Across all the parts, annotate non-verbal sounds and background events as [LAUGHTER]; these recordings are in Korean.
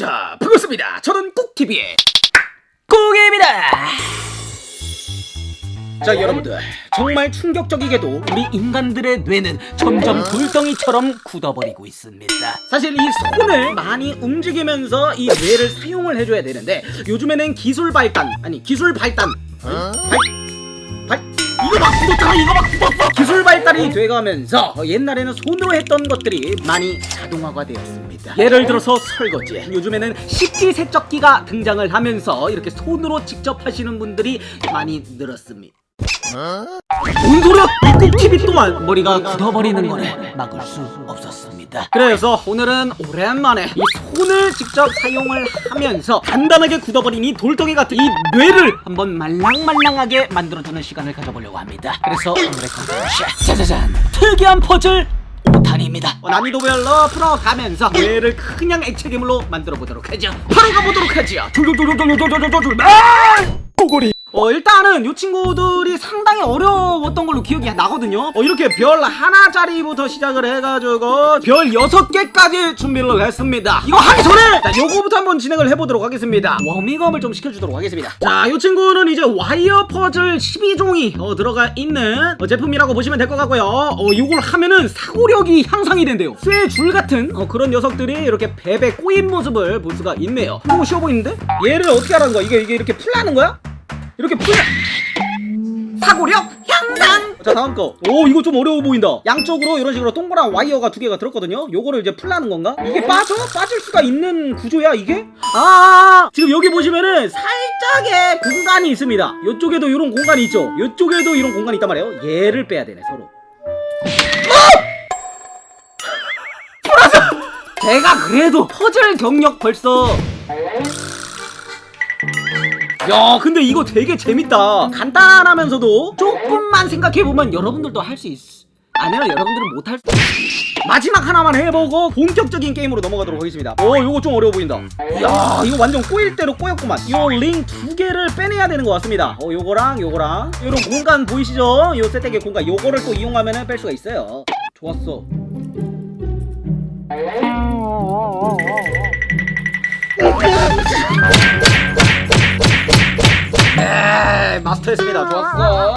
자, 반갑습니다. 저는 꾹TV의 꾹입니다. 자, 여러분들. 정말 충격적이게도 우리 인간들의 뇌는 점점 돌덩이처럼 굳어버리고 있습니다. 사실 이 손을 많이 움직이면서 이 뇌를 사용을 해줘야 되는데 요즘에는 기술 발달, 아니 기술 발달, 발, 발, 이거 막 굳었잖아, 이거 막 굳었어. 기술 발달이 돼가면서 옛날에는 손으로 했던 것들이 많이 자동화가 되었습니다. 예를 들어서 설거지. 요즘에는 식기 세척기가 등장을 하면서 이렇게 손으로 직접 하시는 분들이 많이 늘었습니다. 뭔 소리야? 이꼭 TV 또한 머리가 굳어버리는 거를 막을 수 없었습니다. 그래서 오늘은 오랜만에 이 손을 직접 사용을 하면서 간단하게 굳어버린 이 돌덩이 같은 이 뇌를 한번 말랑말랑하게 만들어주는 시간을 가져보려고 합니다. 그래서 오늘의 컨텐츠 짜자잔 특이한 퍼즐 5탄입니다. 어, 난이도별로 풀어가면서 뇌를 그냥 액체괴물로 만들어 보도록 하죠. 바로 가보도록 하죠. 줄줄줄줄줄줄줄줄줄 꼬골이. 어 일단은 이 친구들이 상당히 어려웠던 걸로 기억이 나거든요. 어 이렇게 별 하나짜리부터 시작을 해가지고 별 여섯 개까지 준비를 했습니다. 이거 하기 전에 자 요거부터 한번 진행을 해보도록 하겠습니다. 워밍업을 좀 시켜주도록 하겠습니다. 자이 친구는 이제 와이어 퍼즐 12종이 어, 들어가 있는 어, 제품이라고 보시면 될 것 같고요. 어 요걸 하면은 사고력이 향상이 된대요. 쇠줄 같은 어, 그런 녀석들이 이렇게 배 꼬인 모습을 볼 수가 있네요. 너무 쉬워 보이는데? 얘를 어떻게 하라는 거야? 이게 이게 이렇게 풀라는 거야? 이렇게 풀려 사고력 향상! 자 다음 거 오 이거 좀 어려워 보인다. 양쪽으로 이런 식으로 동그란 와이어가 두 개가 들었거든요. 요거를 이제 풀라는 건가? 이게 빠져? 빠질 수가 있는 구조야 이게? 아 지금 여기 보시면은 살짝의 공간이 있습니다. 요쪽에도 이런 공간이 있죠? 요쪽에도 이런 공간이 있단 말이에요. 얘를 빼야 되네 서로. 풀어서 [LAUGHS] 제가 그래도 퍼즐 경력 벌써 야 근데 이거 되게 재밌다. 간단하면서도 조금만 생각해보면 여러분들도 할 수 있... 아니요 여러분들은 못할 수... 마지막 하나만 해보고 본격적인 게임으로 넘어가도록 하겠습니다. 오 요거 좀 어려워 보인다. 야 이거 완전 꼬일 대로 꼬였구만. 요 링 두 개를 빼내야 되는 것 같습니다. 어 요거랑 요거랑. 요런 공간 보이시죠? 요 세대기 공간. 요거를 또 이용하면 뺄 수가 있어요. 좋았어 네, 마스터했습니다. 좋았어.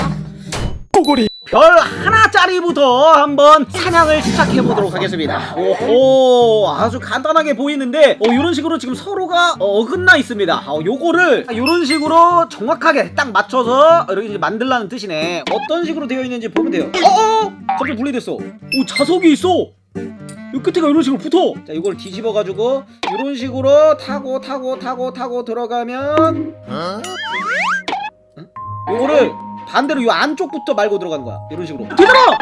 꼬골이. 별 하나짜리부터 한번 사냥을 시작해 보도록 하겠습니다. 오호, 아주 간단하게 보이는데, 어, 이런 식으로 지금 서로가 어 긋나 있습니다. 어, 요거를 이런 식으로 정확하게 딱 맞춰서 이렇게 만들라는 뜻이네. 어떤 식으로 되어 있는지 보면 돼요. 어, 어, 갑자기 분리됐어. 오, 자석이 있어. 이 끝에가 이런 식으로 붙어. 자, 이걸 뒤집어 가지고 이런 식으로 타고 타고 타고 타고 들어가면 요거를 반대로 요 안쪽부터 말고 들어가는 거야. 이런 식으로. 되잖아!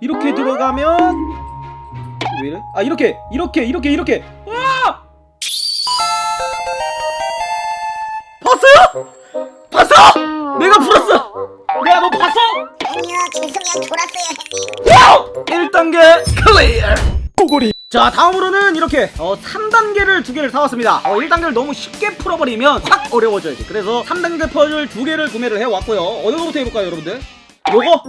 이렇게 들어가면 왜 이래? 아 이렇게 이렇게 이렇게 이렇게. 와! 봤어요? 봤어? 내가 풀었어. 내가 너 봤어? 아니요 김승현 돌았어요 형님 1단계 클리어 꼬골이 자 다음으로는 이렇게 어 3단계를 두 개를 사왔습니다. 어 1단계를 너무 쉽게 풀어버리면 확 어려워져야지. 그래서 3단계 퍼즐 두 개를 구매를 해왔고요. 어느 거부터 해볼까요 여러분들? 요거?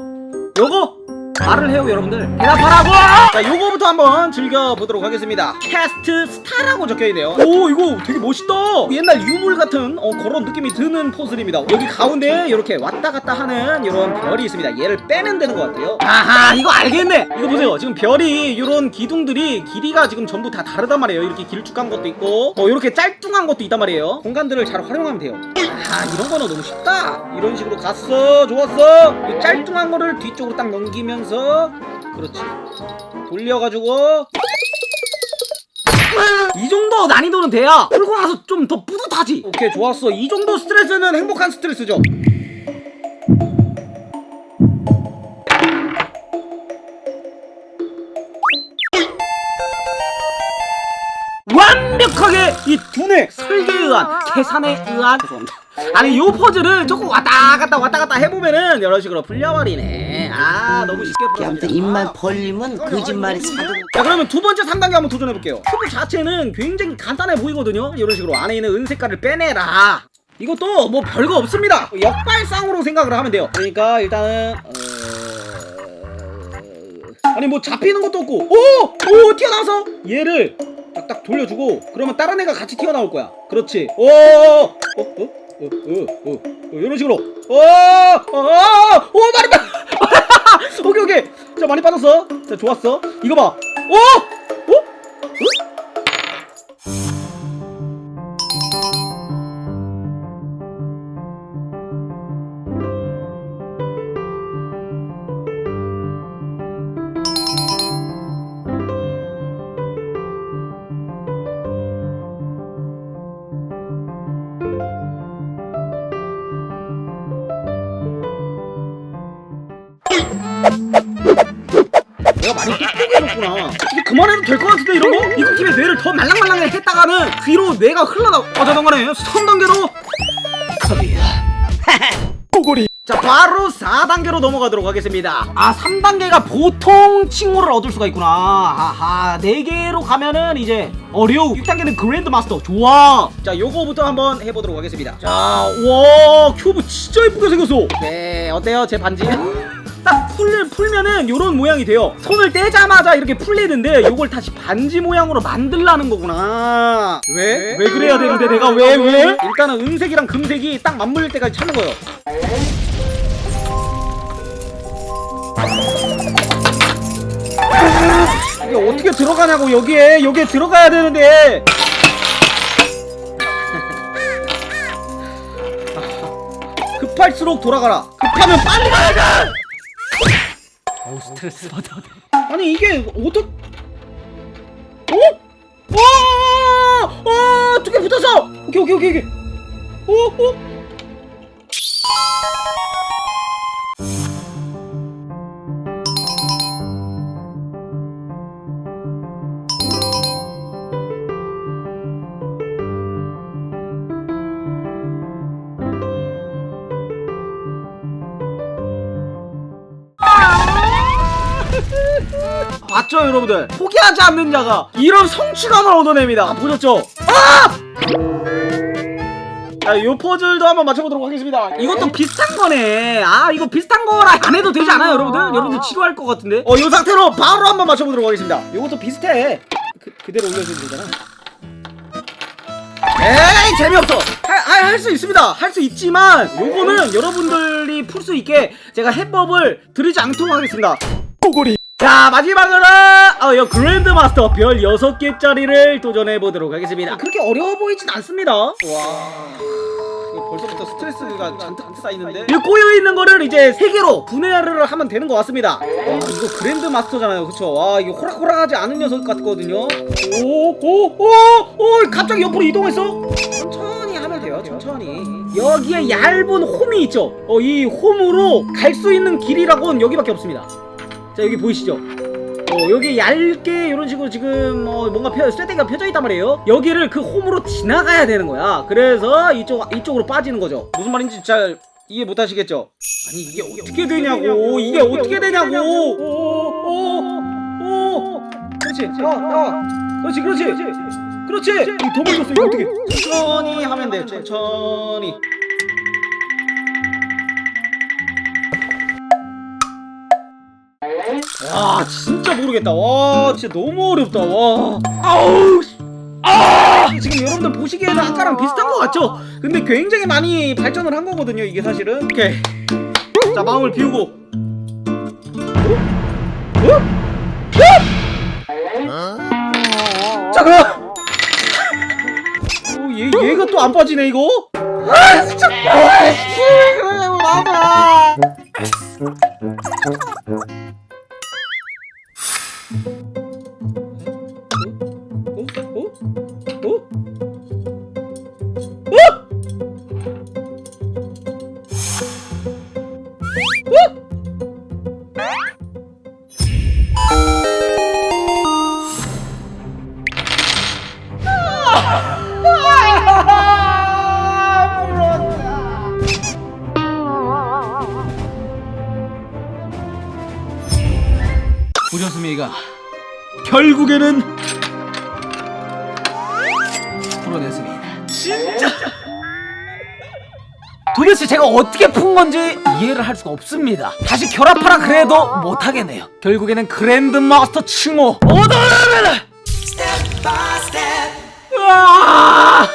요거 말을 해요 여러분들. 대답하라고! 자 요거부터 한번 즐겨보도록 하겠습니다. 캐스트 스타라고 적혀있네요. 오 이거 되게 멋있다! 옛날 유물 같은 어, 그런 느낌이 드는 퍼즐입니다. 여기 가운데 이렇게 왔다 갔다 하는 이런 별이 있습니다. 얘를 빼면 되는 것 같아요. 아하 이거 알겠네! 이거 보세요. 지금 별이 이런 기둥들이 길이가 지금 전부 다 다르단 말이에요. 이렇게 길쭉한 것도 있고 어 이렇게 짤뚱한 것도 있단 말이에요. 공간들을 잘 활용하면 돼요. 아 이런 거는 너무 쉽다! 이런 식으로 갔어. 좋았어! 이 짤뚱한 거를 뒤쪽으로 딱 넘기면서 그렇지. 돌려가지고. 이 정도 난이도는 돼야 풀고 나서 좀 더 뿌듯하지. 오케이 좋았어. 이 정도 스트레스는 행복한 스트레스죠. 완벽하게 이 두뇌 설계에 의한 계산에 의한. 죄송합니다. 아니 요 퍼즐을 조금 왔다 갔다 왔다 갔다 해보면은 이런 식으로 풀려버리네 아 너무 쉽게 풀어집니다. 아무튼 입만 벌리면 거짓말이 사도 자 그러면 두 번째 3단계 한번 도전해볼게요. 큐브 자체는 굉장히 간단해 보이거든요. 이런 식으로 안에 있는 은색깔을 빼내라. 이것도 뭐 별거 없습니다. 역발상으로 생각을 하면 돼요. 그러니까 일단은 어... 아니 뭐 잡히는 것도 없고. 오! 오 튀어나와서 얘를 딱딱 돌려주고 그러면 다른 애가 같이 튀어나올 거야. 그렇지. 오! 어? 어? 어? 어? 어? 어? 이런 식으로 오! 어! 오 많이 빠 오케이 오케이 자 많이 빠졌어 자 좋았어 이거 봐 오! 똑똑해졌구나 이제 그만해도 될 것 같은데 이런 거? 이거 팀에 뇌를 더 말랑말랑해 했다가는 뒤로 뇌가 흘러나 어자동간에 3단계로. 컵이야. [LAUGHS] 꼬골이 자 바로 4단계로 넘어가도록 하겠습니다. 아 3단계가 보통 칭호를 얻을 수가 있구나. 하하 4개로 가면은 이제 어려우. 6단계는 그랜드 마스터. 좋아. 자 요거부터 한번 해보도록 하겠습니다. 자와 큐브 진짜 예쁘게 생겼어. 네 어때요? 제 반지 딱 풀, 풀면은 요런 모양이 돼요. 손을 떼자마자 이렇게 풀리는데 요걸 다시 반지 모양으로 만들라는 거구나. 왜? 왜? 그래야 되는데 내가? 왜? 왜? 일단은 은색이랑 금색이 딱 맞물릴 때까지 찾는 거예요. 이게 어떻게 들어가냐고 여기에. 여기에 들어가야 되는데. 급할수록 돌아가라. 급하면 빨리 가야 돼 어우 스트레스 받아 아니 이게 어떻게 어? 와! 어! 두개 붙었어! 오케이 오케이 오케이 오케이 오! 오! 봤죠 여러분들 포기하지 않는 자가 이런 성취감을 얻어냅니다 아, 보셨죠? 아! 자, 요 퍼즐도 한번 맞춰보도록 하겠습니다. 이것도 비슷한 거네. 아, 이거 비슷한 거라 안 해도 되지 않아요, 여러분들? 여러분들 지루할 것 같은데? 어, 요 상태로 바로 한번 맞춰보도록 하겠습니다. 요것도 비슷해. 그, 그대로 올려주면 되잖아. 에이, 재미없어. 할 수 있습니다. 할 수 있지만, 요거는 여러분들이 풀 수 있게 제가 해법을 드리지 않도록 하겠습니다. 꼬골이. 자 마지막으로 어, 요 그랜드 마스터 별 6개짜리를 도전해 보도록 하겠습니다. 그렇게 어려워 보이진 않습니다. 와 벌써부터 스트레스가 잔뜩 쌓이는데? 이 꼬여 있는 거를 이제 3개로 분해를 하면 되는 것 같습니다. 와 이거 그랜드 마스터잖아요. 그쵸? 와 이거 호락호락하지 않은 녀석 같거든요. 오오오오 갑자기 옆으로 이동했어? 천천히 하면 돼요 천천히. 여기에 얇은 홈이 있죠? 어, 이 홈으로 갈 수 있는 길이라고는 여기밖에 없습니다 자 여기 보이시죠? 어 여기 얇게 이런 식으로 지금 어 뭔가 펴, 쇠대기가 펴져 있단 말이에요. 여기를 그 홈으로 지나가야 되는 거야. 그래서 이쪽 이쪽으로 빠지는 거죠. 무슨 말인지 잘 이해 못 하시겠죠? 아니 이게 어떻게 되냐고. 이게 어떻게 되냐고. 오오오 그렇지. 나와 나와 그렇지 그렇지. 그렇지. 멀렸어 이거 어떻게? 천천히 하면 돼 천천히 와 진짜 모르겠다. 와 진짜 너무 어렵다. 와. 아우 씨. 아! 지금 여러분들 보시기에는 아까랑 비슷한 것 같죠? 근데 굉장히 많이 발전을 한 거거든요 이게 사실은. 오케이. 자 마음을 비우고. 어? 어? 자 그럼. 어, 얘, 얘가 또 안 빠지네 이거? 아 진짜. 아, 씨, 그래 나봐 어? 어? 어? 어? 결국에는 풀어냈습니다. 진짜. 도대체 제가 어떻게 푼 건지 이해를 할 수가 없습니다. 다시 결합하라 그래도 못하겠네요. 결국에는 그랜드 마스터 칭호 얻어내라! 으아!